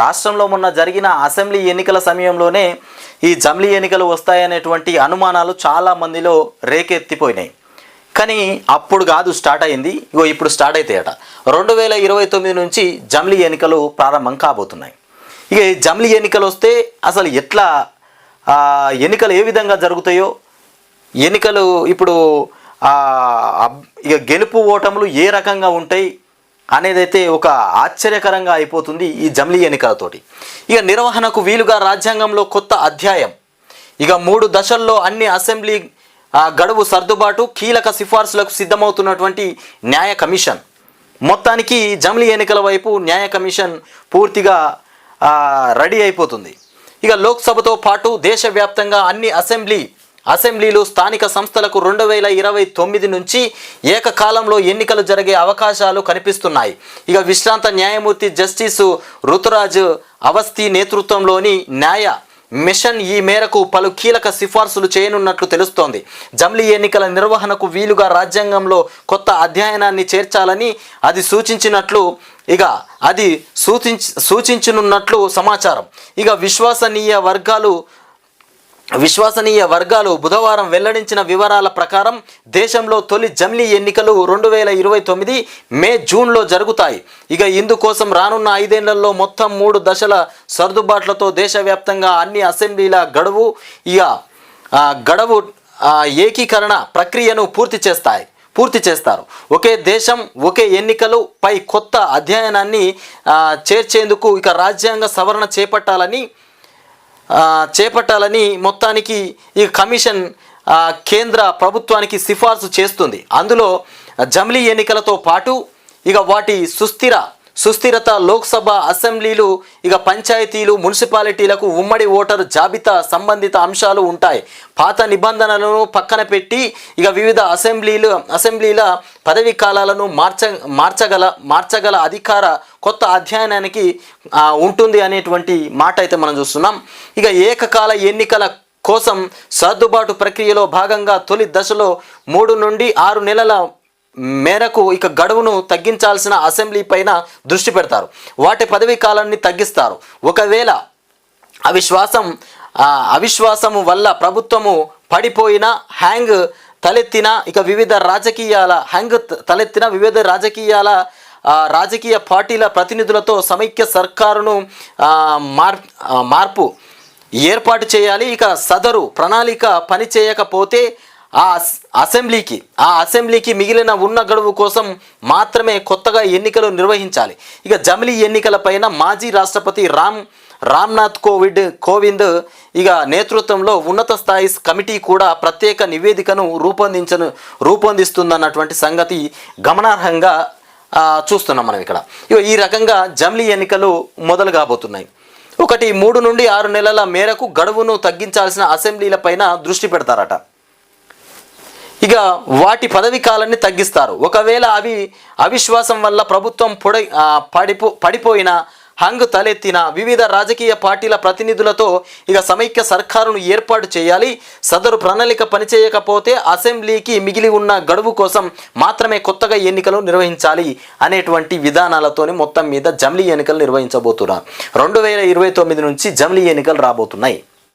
రాష్ట్రంలో మొన్న జరిగిన అసెంబ్లీ ఎన్నికల సమయంలోనే ఈ జమ్లీ ఎన్నికలు వస్తాయనేటువంటి అనుమానాలు చాలా మందిలో రేకెత్తిపోయినాయి. కానీ అప్పుడు కాదు స్టార్ట్ అయింది ఇగో ఇప్పుడు స్టార్ట్ అవుతాయట రెండు వేల ఇరవై తొమ్మిది నుంచి జమ్లీ ఎన్నికలు ప్రారంభం కాబోతున్నాయి. ఇక జమ్లీ ఎన్నికలు వస్తే అసలు ఎట్లా ఎన్నికలు ఏ విధంగా జరుగుతాయో ఎన్నికలు ఇప్పుడు ఇక గెలుపు ఓటములు ఏ రకంగా ఉంటాయి అనేదైతే ఒక ఆశ్చర్యకరంగా అయిపోతుంది ఈ జమ్లీ ఎన్నికలతోటి. ఇక నిర్వహణకు వీలుగా రాజ్యాంగంలో కొత్త అధ్యాయం. ఇక మూడు దశల్లో అన్ని అసెంబ్లీ గడువు సర్దుబాటు కీలక సిఫార్సులకు సిద్ధమవుతున్నటువంటి న్యాయ కమిషన్. మొత్తానికి జమ్లీ ఎన్నికల వైపు న్యాయ కమిషన్ పూర్తిగా రెడీ అయిపోతుంది. ఇక లోక్సభతో పాటు దేశవ్యాప్తంగా అన్ని అసెంబ్లీ అసెంబ్లీలు స్థానిక సంస్థలకు రెండు వేల ఇరవై తొమ్మిది నుంచి ఏకకాలంలో ఎన్నికలు జరిగే అవకాశాలు కనిపిస్తున్నాయి. ఇక విశ్రాంత న్యాయమూర్తి జస్టిస్ రుతురాజ్ అవస్థి నేతృత్వంలోని న్యాయ మిషన్ ఈ మేరకు పలు కీలక సిఫార్సులు చేయనున్నట్లు తెలుస్తోంది. జమ్లీ ఎన్నికల నిర్వహణకు వీలుగా రాజ్యాంగంలో కొత్త అధ్యయనాన్ని చేర్చాలని అది సూచించినట్లు ఇక అది సూచించ సూచించనున్నట్లు సమాచారం. ఇక విశ్వసనీయ వర్గాలు విశ్వసనీయ వర్గాలు బుధవారం వెల్లడించిన వివరాల ప్రకారం దేశంలో తొలి జమ్లీ ఎన్నికలు రెండు వేల ఇరవై తొమ్మిది మే జూన్లో జరుగుతాయి. ఇక ఇందుకోసం రానున్న ఐదేళ్ళలో మొత్తం మూడు దశల సర్దుబాట్లతో దేశవ్యాప్తంగా అన్ని అసెంబ్లీల గడువు ఇక గడువు ఏకీకరణ ప్రక్రియను పూర్తి చేస్తాయి పూర్తి చేస్తారు. ఒకే దేశం ఒకే ఎన్నికలు పై కొత్త అధ్యయనాన్ని చేర్చేందుకు ఇక రాజ్యాంగ సవరణ చేపట్టాలని చేపట్టాలని మొత్తానికి ఈ కమిషన్ కేంద్ర ప్రభుత్వానికి సిఫార్సు చేస్తుంది. అందులో జమిలీ ఎన్నికలతో పాటు ఇక వాటి సుస్థిర సుస్థిరత లోక్సభ అసెంబ్లీలు ఇక పంచాయతీలు మున్సిపాలిటీలకు ఉమ్మడి ఓటర్ జాబితా సంబంధిత అంశాలు ఉంటాయి. పాత నిబంధనలను పక్కన పెట్టి ఇక వివిధ అసెంబ్లీలు అసెంబ్లీల పదవీ కాలాలను మార్చ మార్చగల మార్చగల అధికార కొత్త అధ్యయనానికి ఉంటుంది అనేటువంటి మాట అయితే మనం చూస్తున్నాం. ఇక ఏకకాల ఎన్నికల కోసం సర్దుబాటు ప్రక్రియలో భాగంగా తొలి దశలో మూడు నుండి ఆరు నెలల మేరకు ఇక గడువును తగ్గించాల్సిన అసెంబ్లీ పైన దృష్టి పెడతారు. వాటి పదవీ కాలాన్ని తగ్గిస్తారు. ఒకవేళ అవిశ్వాసం అవిశ్వాసము వల్ల ప్రభుత్వము పడిపోయిన హ్యాంగ్ తలెత్తిన ఇక వివిధ రాజకీయాల హ్యాంగ్ తలెత్తిన వివిధ రాజకీయాల రాజకీయ పార్టీల ప్రతినిధులతో సమైక్య సర్కారును మార్ మార్పు ఏర్పాటు చేయాలి. ఇక సదరు ప్రణాళిక పని చేయకపోతే ఆ అస్- అసెంబ్లీకి ఆ అసెంబ్లీకి మిగిలిన ఉన్న గడువు కోసం మాత్రమే కొత్తగా ఎన్నికలు నిర్వహించాలి. ఇక జమిలీ ఎన్నికలపైన మాజీ రాష్ట్రపతి రామ్ రామ్నాథ్ కోవిడ్ కోవింద్ ఇక నేతృత్వంలో ఉన్నత స్థాయి కమిటీ కూడా ప్రత్యేక నివేదికను రూపొందించను రూపొందిస్తుందన్నటువంటి సంగతి గమనార్హంగా చూస్తున్నాం మనం ఇక్కడ. ఇగో ఈ రకంగా జమిలీ ఎన్నికలు మొదలు కాబోతున్నాయి. ఒకటి మూడు నుండి ఆరు నెలల మేరకు గడువును తగ్గించాల్సిన అసెంబ్లీలపైన దృష్టి పెడతారట. ఇక వాటి పదవి కాలాన్ని తగ్గిస్తారు. ఒకవేళ అవి అవిశ్వాసం వల్ల ప్రభుత్వం పొడి పడిపో పడిపోయిన హంగ్ తలెత్తిన వివిధ రాజకీయ పార్టీల ప్రతినిధులతో ఇక సమైక్య సర్కారును ఏర్పాటు చేయాలి. సదరు ప్రణాళిక పనిచేయకపోతే అసెంబ్లీకి మిగిలి ఉన్న గడువు కోసం మాత్రమే కొత్తగా ఎన్నికలు నిర్వహించాలి అనేటువంటి విధానాలతోనే మొత్తం మీద జమ్లీ ఎన్నికలు నిర్వహించబోతున్నారు. రెండు వేల ఇరవై తొమ్మిది నుంచి జమ్లీ ఎన్నికలు రాబోతున్నాయి.